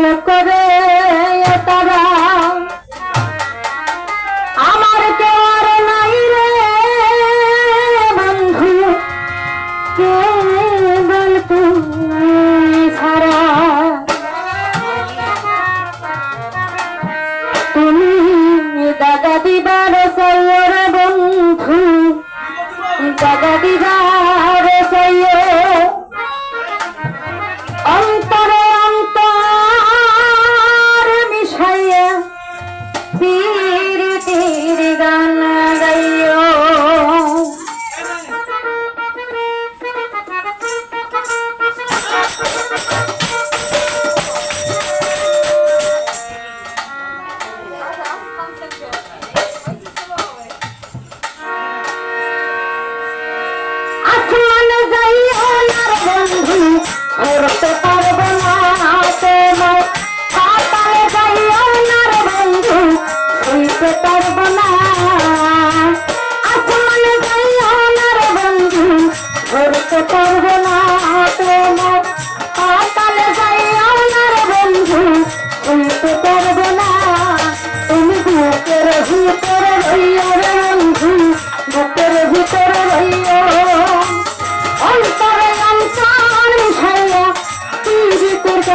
i'm loco de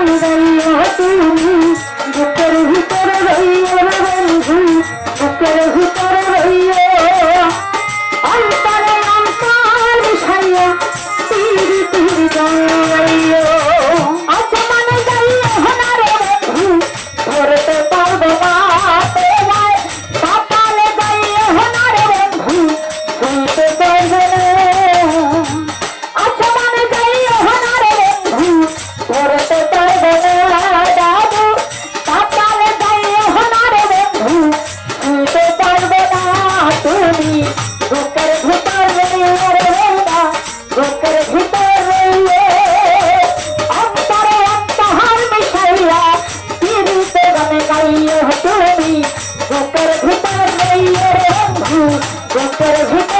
পীড়িতের গান গাইও তুমি বন্ধু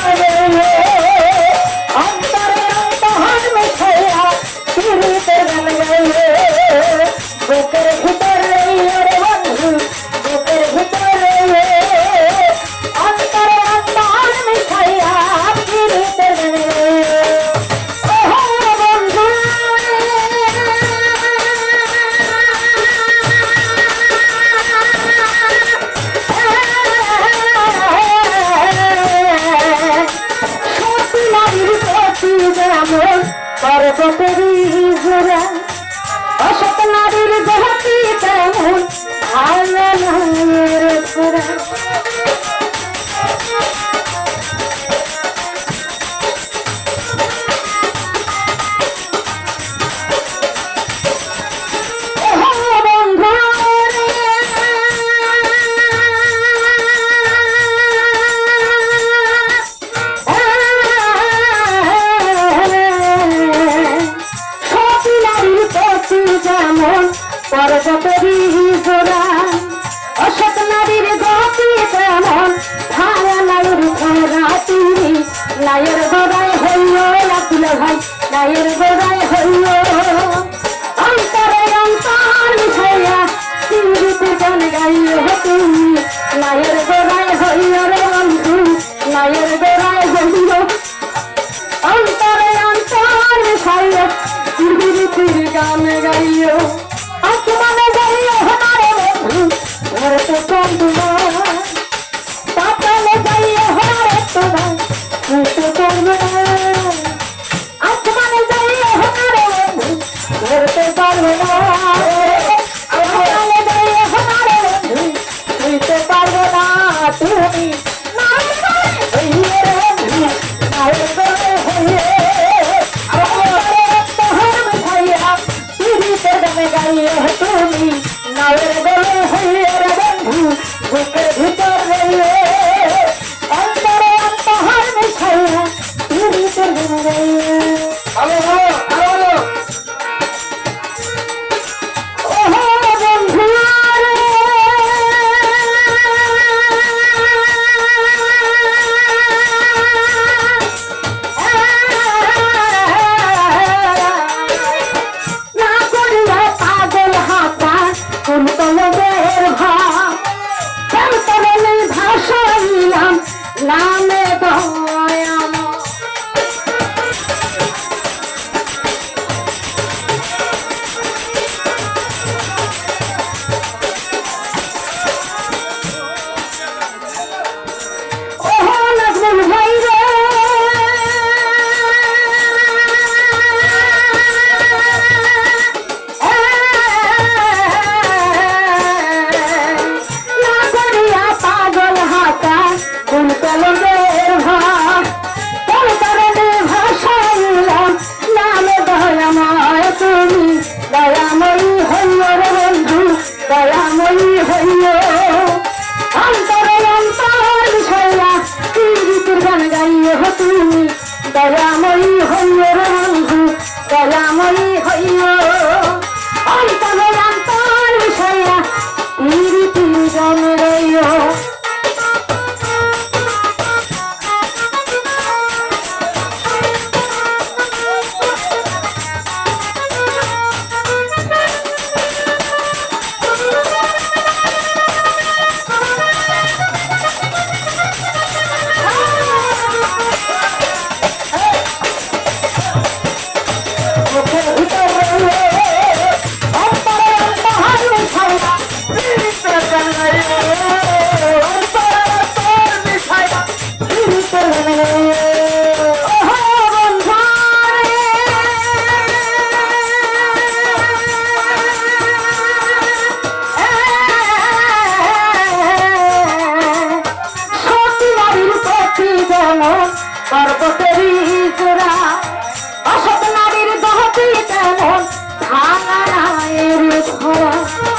Friday! নায়ের গোড়ায় হইও রাতুল ভাই নায়ের গোড়ায় হইও। অন্তরে অন্তর মিশাইয়া সিঙ্গিতে গান গাইও তুমি। নায়ের গোড়ায় হইও রে গান গাইয়ে তুমি। দয়াময়ী হইয় বন্ধু দয়াময়ী হইয় অন্তর কেন পর্বতেরই জোড়া অসৎ নারীর দহতে কেমন ভাঙায় ভরা